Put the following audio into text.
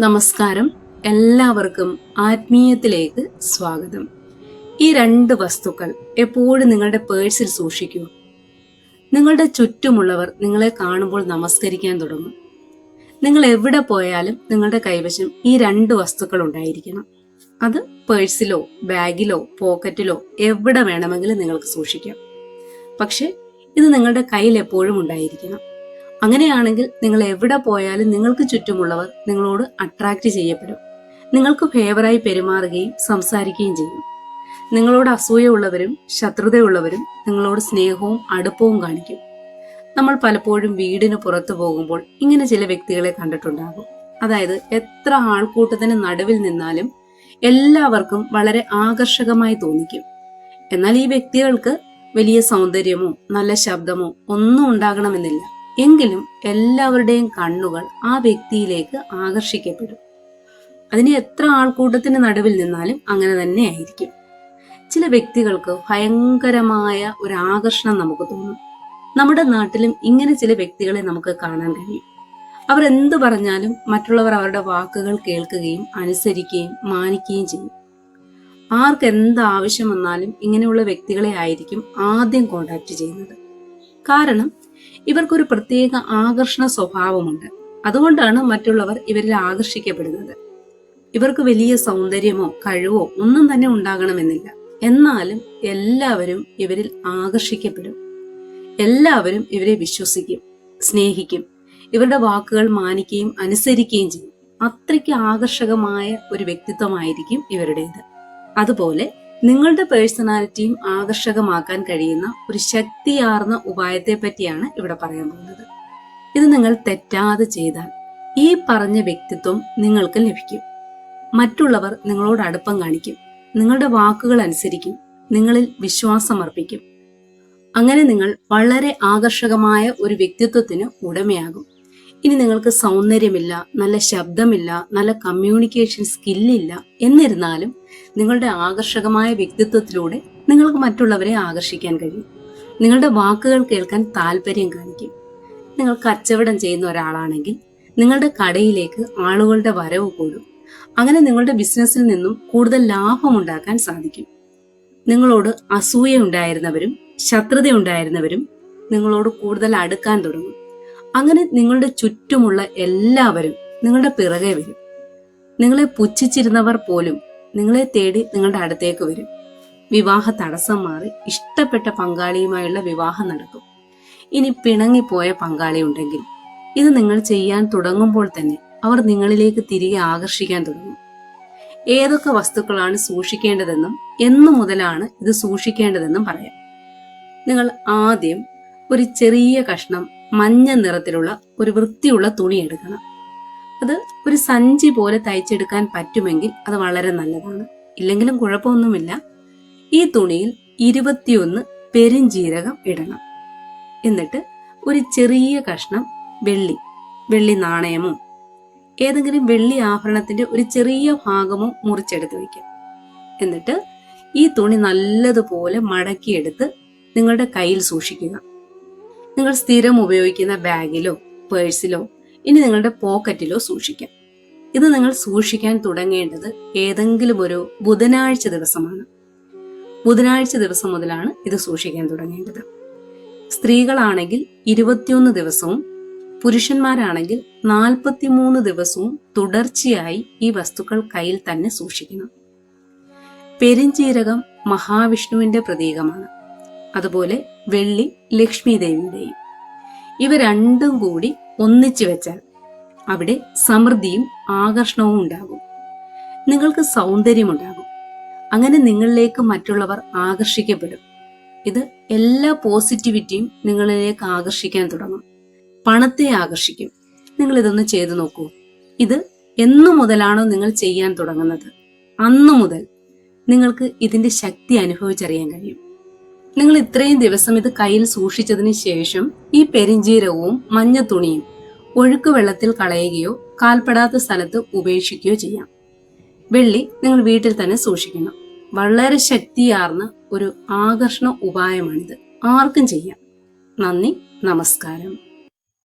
നമസ്കാരം. എല്ലാവർക്കും ആത്മീയത്തിലേക്ക് സ്വാഗതം. ഈ രണ്ട് വസ്തുക്കൾ എപ്പോഴും നിങ്ങളുടെ പേഴ്സിൽ സൂക്ഷിക്കൂ. നിങ്ങളുടെ ചുറ്റുമുള്ളവർ നിങ്ങളെ കാണുമ്പോൾ നമസ്കരിക്കാൻ തുടങ്ങും. നിങ്ങൾ എവിടെ പോയാലും നിങ്ങളുടെ കൈവശം ഈ രണ്ട് വസ്തുക്കൾ ഉണ്ടായിരിക്കണം. അത് പേഴ്സിലോ ബാഗിലോ പോക്കറ്റിലോ എവിടെ വേണമെങ്കിലും നിങ്ങൾക്ക് സൂക്ഷിക്കാം. പക്ഷെ ഇത് നിങ്ങളുടെ കയ്യിൽ എപ്പോഴും ഉണ്ടായിരിക്കണം. അങ്ങനെയാണെങ്കിൽ നിങ്ങൾ എവിടെ പോയാലും നിങ്ങൾക്ക് ചുറ്റുമുള്ളവർ നിങ്ങളോട് അട്രാക്ട് ചെയ്യപ്പെടും. നിങ്ങൾക്ക് ഫേവറായി പെരുമാറുകയും സംസാരിക്കുകയും ചെയ്യും. നിങ്ങളോട് അസൂയുള്ളവരും ശത്രുതയുള്ളവരും നിങ്ങളോട് സ്നേഹവും അടുപ്പവും കാണിക്കും. നമ്മൾ പലപ്പോഴും വീടിന് പുറത്തു പോകുമ്പോൾ ഇങ്ങനെ ചില വ്യക്തികളെ കണ്ടിട്ടുണ്ടാകും. അതായത് എത്ര ആൾക്കൂട്ടത്തിന് നടുവിൽ നിന്നാലും എല്ലാവർക്കും വളരെ ആകർഷകമായി തോന്നിക്കും. എന്നാൽ ഈ വ്യക്തികൾക്ക് വലിയ സൗന്ദര്യമോ നല്ല ശബ്ദമോ ഒന്നും ഉണ്ടാകണമെന്നില്ല. എങ്കിലും എല്ലാവരുടെയും കണ്ണുകൾ ആ വ്യക്തിയിലേക്ക് ആകർഷിക്കപ്പെടും. അതിന് എത്ര ആൾക്കൂട്ടത്തിന് നടുവിൽ നിന്നാലും അങ്ങനെ തന്നെ ആയിരിക്കും. ചില വ്യക്തികൾക്ക് ഭയങ്കരമായ ഒരു ആകർഷണം നമുക്ക് തോന്നും. നമ്മുടെ നാട്ടിലും ഇങ്ങനെ ചില വ്യക്തികളെ നമുക്ക് കാണാൻ കഴിയും. അവർ എന്ത് പറഞ്ഞാലും മറ്റുള്ളവർ അവരുടെ വാക്കുകൾ കേൾക്കുകയും അനുസരിക്കുകയും മാനിക്കുകയും ചെയ്യും. ആർക്ക് എന്ത് ആവശ്യം വന്നാലും ഇങ്ങനെയുള്ള വ്യക്തികളെ ആയിരിക്കും ആദ്യം കോണ്ടാക്ട് ചെയ്യുന്നത്. കാരണം ഇവർക്കൊരു പ്രത്യേക ആകർഷണ സ്വഭാവമുണ്ട്. അതുകൊണ്ടാണ് മറ്റുള്ളവർ ഇവരിൽ ആകർഷിക്കപ്പെടുന്നത്. ഇവർക്ക് വലിയ സൗന്ദര്യമോ കഴിവോ ഒന്നും തന്നെ ഉണ്ടാകണമെന്നില്ല. എന്നാലും എല്ലാവരും ഇവരിൽ ആകർഷിക്കപ്പെടും. എല്ലാവരും ഇവരെ വിശ്വസിക്കും സ്നേഹിക്കും ഇവരുടെ വാക്കുകൾ മാനിക്കുകയും അനുസരിക്കുകയും ചെയ്യും. അത്രയ്ക്ക് ആകർഷകമായ ഒരു വ്യക്തിത്വമായിരിക്കും ഇവരുടേത്. അതുപോലെ നിങ്ങളുടെ പേഴ്സണാലിറ്റിയും ആകർഷകമാക്കാൻ കഴിയുന്ന ഒരു ശക്തിയാർന്ന ഉപായത്തെ പറ്റിയാണ് ഇവിടെ പറയാൻ പോകുന്നത്. ഇത് നിങ്ങൾ തെറ്റാതെ ചെയ്താൽ ഈ പറഞ്ഞ വ്യക്തിത്വം നിങ്ങൾക്ക് ലഭിക്കും. മറ്റുള്ളവർ നിങ്ങളോട് അടുപ്പം കാണിക്കും. നിങ്ങളുടെ വാക്കുകൾ അനുസരിക്കും. നിങ്ങളിൽ വിശ്വാസമർപ്പിക്കും അങ്ങനെ നിങ്ങൾ വളരെ ആകർഷകമായ ഒരു വ്യക്തിത്വത്തിന് ഉടമയാകും. ഇനി നിങ്ങൾക്ക് സൗന്ദര്യമില്ല നല്ല ശബ്ദമില്ല നല്ല കമ്മ്യൂണിക്കേഷൻ സ്കില്ലില്ല എന്നിരുന്നാലും നിങ്ങളുടെ ആകർഷകമായ വ്യക്തിത്വത്തിലൂടെ നിങ്ങൾക്ക് മറ്റുള്ളവരെ ആകർഷിക്കാൻ കഴിയും. നിങ്ങളുടെ വാക്കുകൾ കേൾക്കാൻ താല്പര്യം കാണിക്കും. നിങ്ങൾ കച്ചവടം ചെയ്യുന്ന ഒരാളാണെങ്കിൽ നിങ്ങളുടെ കടയിലേക്ക് ആളുകളുടെ വരവ് കൂടും. അങ്ങനെ നിങ്ങളുടെ ബിസിനസ്സിൽ നിന്നും കൂടുതൽ ലാഭം ഉണ്ടാക്കാൻ സാധിക്കും. നിങ്ങളോട് അസൂയ ഉണ്ടായിരുന്നവരും ശത്രുത ഉണ്ടായിരുന്നവരും നിങ്ങളോട് കൂടുതൽ അടുക്കാൻ തുടങ്ങും. അങ്ങനെ നിങ്ങളുടെ ചുറ്റുമുള്ള എല്ലാവരും നിങ്ങളുടെ പിറകെ വരും. നിങ്ങളെ പുച്ഛിച്ചിരുന്നവർ പോലും നിങ്ങളെ തേടി നിങ്ങളുടെ അടുത്തേക്ക് വരും. വിവാഹ തടസ്സം മാറി ഇഷ്ടപ്പെട്ട പങ്കാളിയുമായുള്ള വിവാഹം നടക്കും. ഇനി പിണങ്ങിപ്പോയ പങ്കാളി ഉണ്ടെങ്കിൽ ഇത് നിങ്ങൾ ചെയ്യാൻ തുടങ്ങുമ്പോൾ തന്നെ അവർ നിങ്ങളിലേക്ക് തിരികെ ആകർഷിക്കാൻ തുടങ്ങും. ഏതൊക്കെ വസ്തുക്കളാണ് സൂക്ഷിക്കേണ്ടതെന്നും എന്നു മുതലാണ് ഇത് സൂക്ഷിക്കേണ്ടതെന്നും പറയാം. നിങ്ങൾ ആദ്യം ഒരു ചെറിയ കഷ്ണം മഞ്ഞ നിറത്തിലുള്ള ഒരു വൃത്തിയുള്ള തുണി എടുക്കണം. അത് ഒരു സഞ്ചി പോലെ തയ്ച്ചെടുക്കാൻ പറ്റുമെങ്കിൽ അത് വളരെ നല്ലതാണ്. ഇല്ലെങ്കിലും കുഴപ്പമൊന്നുമില്ല. ഈ തുണിയിൽ ഇരുപത്തിയൊന്ന് പെരിഞ്ജീരകം ഇടണം. എന്നിട്ട് ഒരു ചെറിയ കഷ്ണം വെള്ളി വെള്ളി നാണയമോ ഏതെങ്കിലും വെള്ളി ആഭരണത്തിന്റെ ഒരു ചെറിയ ഭാഗമോ മുറിച്ചെടുത്ത് വയ്ക്കാം എന്നിട്ട് ഈ തുണി നല്ലതുപോലെ മടക്കിയെടുത്ത് നിങ്ങളുടെ കയ്യിൽ സൂക്ഷിക്കുക. നിങ്ങൾ സ്ഥിരം ഉപയോഗിക്കുന്ന ബാഗിലോ പേഴ്സിലോ ഇനി നിങ്ങളുടെ പോക്കറ്റിലോ സൂക്ഷിക്കാം. ഇത് നിങ്ങൾ സൂക്ഷിക്കാൻ തുടങ്ങേണ്ടത് ഏതെങ്കിലും ഒരു ബുധനാഴ്ച ദിവസമാണ്. ബുധനാഴ്ച ദിവസം മുതലാണ് ഇത് സൂക്ഷിക്കാൻ തുടങ്ങേണ്ടത്. സ്ത്രീകളാണെങ്കിൽ ഇരുപത്തിയൊന്ന് ദിവസവും പുരുഷന്മാരാണെങ്കിൽ നാൽപ്പത്തിമൂന്ന് ദിവസവും തുടർച്ചയായി ഈ വസ്തുക്കൾ കയ്യിൽ തന്നെ സൂക്ഷിക്കണം. പെരിഞ്ചീരകം മഹാവിഷ്ണുവിന്റെ പ്രതീകമാണ്. അതുപോലെ വെള്ളി ലക്ഷ്മി ദേവിയുടെയും. ഇവ രണ്ടും കൂടി ഒന്നിച്ചു വെച്ചാൽ അവിടെ സമൃദ്ധിയും ആകർഷണവും ഉണ്ടാകും. നിങ്ങൾക്ക് സൗന്ദര്യമുണ്ടാകും. അങ്ങനെ നിങ്ങളിലേക്ക് മറ്റുള്ളവർ ആകർഷിക്കപ്പെടും. ഇത് എല്ലാ പോസിറ്റിവിറ്റിയും നിങ്ങളിലേക്ക് ആകർഷിക്കാൻ തുടങ്ങും. പണത്തെ ആകർഷിക്കും. നിങ്ങൾ ഇതൊന്ന് ചെയ്തു നോക്കൂ. ഇത് എന്നു മുതലാണോ നിങ്ങൾ ചെയ്യാൻ തുടങ്ങുന്നത്? അന്നു മുതൽ നിങ്ങൾക്ക് ഇതിന്റെ ശക്തി അനുഭവിച്ചറിയാൻ കഴിയും. നിങ്ങൾ ഇത്രയും ദിവസം ഇത് കയ്യിൽ സൂക്ഷിച്ചതിന് ശേഷം ഈ പെരിഞ്ചീരവും മഞ്ഞ തുണിയും ഒഴുക്ക് വെള്ളത്തിൽ കളയുകയോ കാൽപ്പെടാത്ത സ്ഥലത്ത് ഉപേക്ഷിക്കുകയോ ചെയ്യാം. വെള്ളി നിങ്ങൾ വീട്ടിൽ തന്നെ സൂക്ഷിക്കണം. വളരെ ശക്തിയാർന്ന ഒരു ആകർഷണ ഉപായമാണിത്. ആർക്കും ചെയ്യാം. നന്ദി നമസ്കാരം.